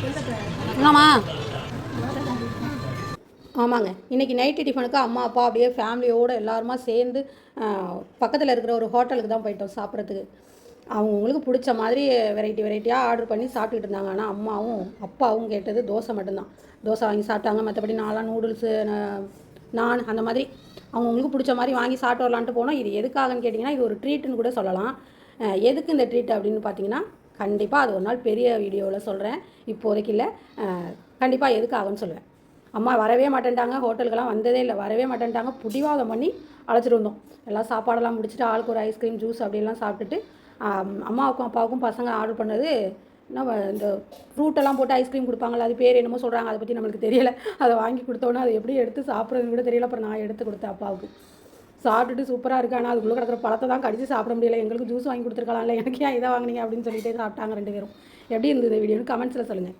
என்னம்மா ஆமாங்க. இன்றைக்கி நைட்டு டிஃபனுக்கு அம்மா அப்பா அப்படியே ஃபேமிலியோடு எல்லாருமா சேர்ந்து பக்கத்தில் இருக்கிற ஒரு ஹோட்டலுக்கு தான் போயிட்டோம் சாப்பிட்றதுக்கு. அவங்கவுங்களுக்கு பிடிச்ச மாதிரி வெரைட்டி வெரைட்டியாக ஆர்டர் பண்ணி சாப்பிட்டுட்டு இருந்தாங்க. ஆனால் அம்மாவும் அப்பாவும் கேட்டது தோசை மட்டும்தான். தோசை வாங்கி சாப்பிட்டாங்க. மற்றபடி நான்லாம் நூடுல்ஸு நான் அந்த மாதிரி அவங்கவுங்களுக்கு பிடிச்ச மாதிரி வாங்கி சாப்பிட்டு வரலான்ட்டு போனோம். இது எதுக்காகன்னு கேட்டிங்கன்னா இது ஒரு ட்ரீட்டுன்னு கூட சொல்லலாம். எதுக்கு இந்த ட்ரீட் அப்படின்னு பார்த்தீங்கன்னா கண்டிப்பாக அது ஒரு நாள் பெரிய வீடியோவில் சொல்கிறேன் இப்போதைக்கு இல்லை. கண்டிப்பாக எதுக்காகன்னு சொல்லுவேன். அம்மா வரவே மாட்டேன்ட்டாங்க. ஹோட்டலுக்கெல்லாம் வந்ததே இல்லை. வரவே மாட்டேன்ட்டாங்க. பிடிவாதம் பண்ணி அழைச்சிட்டு வந்தோம். எல்லாம் சாப்பாடெல்லாம் முடிச்சுட்டு ஆளுக்கு ஒரு ஐஸ்கிரீம் ஜூஸ் அப்படியெல்லாம் சாப்பிட்டுட்டு அம்மாவுக்கும் அப்பாவுக்கும் பசங்க ஆர்டர் பண்ணது நம்ம இந்த ஃப்ரூட்டெல்லாம் போட்டு ஐஸ்கிரீம் கொடுப்பாங்கல்ல அது பேர் என்னமோ சொல்கிறாங்க அதை பற்றி நம்மளுக்கு தெரியலை. அதை வாங்கி கொடுத்தோன்னே அதை எப்படி எடுத்து சாப்பிட்றதுன்னு கூட தெரியல. அப்புறம் நான் எடுத்து கொடுத்தேன் அப்பாவுக்கு. சாப்பிட்டுட்டு சூப்பராக இருக்குது ஆனால் அதுக்குள்ளே கிடக்கிற பழத்தை தான் கடிச்சு சாப்பிட முடியல. எங்களுக்கு ஜூஸ் வாங்கி கொடுத்துருக்கலாம்ல. எனக்கு ஏன் இதை வாங்குனீங்க அப்படின்னு சொல்லிட்டு சாப்பிட்டாங்க ரெண்டு பேரும். எப்படி இருந்தது வீடியோன்னு கமெண்ட்ஸில் சொல்லுங்கள்